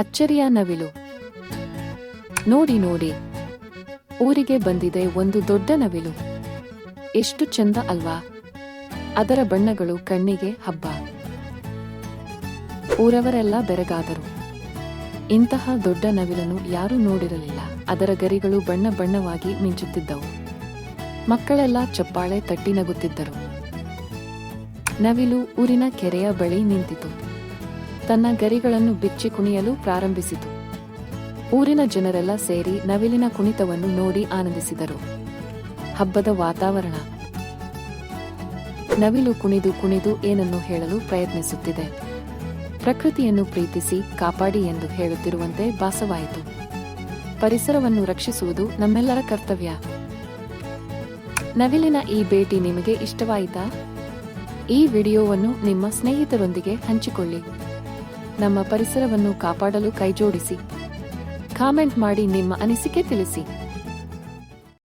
ಅಚ್ಚರಿಯ ನವಿಲು. ನೋಡಿ ನೋಡಿ, ಊರಿಗೆ ಬಂದಿದೆ ಒಂದು ದೊಡ್ಡ ನವಿಲು. ಎಷ್ಟು ಚಂದ ಅಲ್ವಾ? ಅದರ ಬಣ್ಣಗಳು ಕಣ್ಣಿಗೆ ಹಬ್ಬ. ಊರವರೆಲ್ಲ ಬೆರಗಾದರು. ಇಂತಹ ದೊಡ್ಡ ನವಿಲನ್ನು ಯಾರೂ ನೋಡಿರಲಿಲ್ಲ. ಅದರ ಗರಿಗಳು ಬಣ್ಣ ಬಣ್ಣವಾಗಿ ಮಿಂಚುತ್ತಿದ್ದವು. ಮಕ್ಕಳೆಲ್ಲ ಚಪ್ಪಾಳೆ ತಟ್ಟಿ ನಗುತ್ತಿದ್ದರು. ನವಿಲು ಊರಿನ ಕೆರೆಯ ಬಳಿ ನಿಂತಿತು. ತನ್ನ ಗರಿಗಳನ್ನು ಬಿಚ್ಚಿ ಕುಣಿಯಲು ಪ್ರಾರಂಭಿಸಿತು. ಊರಿನ ಜನರೆಲ್ಲ ಸೇರಿ ನವಿಲಿನ ಕುಣಿತವನ್ನು ನೋಡಿ ಆನಂದಿಸಿದರು. ಹಬ್ಬದ ವಾತಾವರಣ. ನವಿಲು ಕುಣಿದು ಕುಣಿದು ಏನನ್ನು ಹೇಳಲು ಪ್ರಯತ್ನಿಸುತ್ತಿದೆ. ಪ್ರಕೃತಿಯನ್ನು ಪ್ರೀತಿಸಿ ಕಾಪಾಡಿ ಎಂದು ಹೇಳುತ್ತಿರುವಂತೆ ಭಾಸವಾಯಿತು. ಪರಿಸರವನ್ನು ರಕ್ಷಿಸುವುದು ನಮ್ಮೆಲ್ಲರ ಕರ್ತವ್ಯ. ನವಿಲಿನ ಈ ಭೇಟಿ ನಿಮಗೆ ಇಷ್ಟವಾಯಿತಾ? ಈ ವಿಡಿಯೋವನ್ನು ನಿಮ್ಮ ಸ್ನೇಹಿತರೊಂದಿಗೆ ಹಂಚಿಕೊಳ್ಳಿ. ನಮ್ಮ ಪರಿಸರವನ್ನು ಕಾಪಾಡಲು ಕೈಜೋಡಿಸಿ. ಕಾಮೆಂಟ್ ಮಾಡಿ ನಿಮ್ಮ ಅನಿಸಿಕೆ ತಿಳಿಸಿ.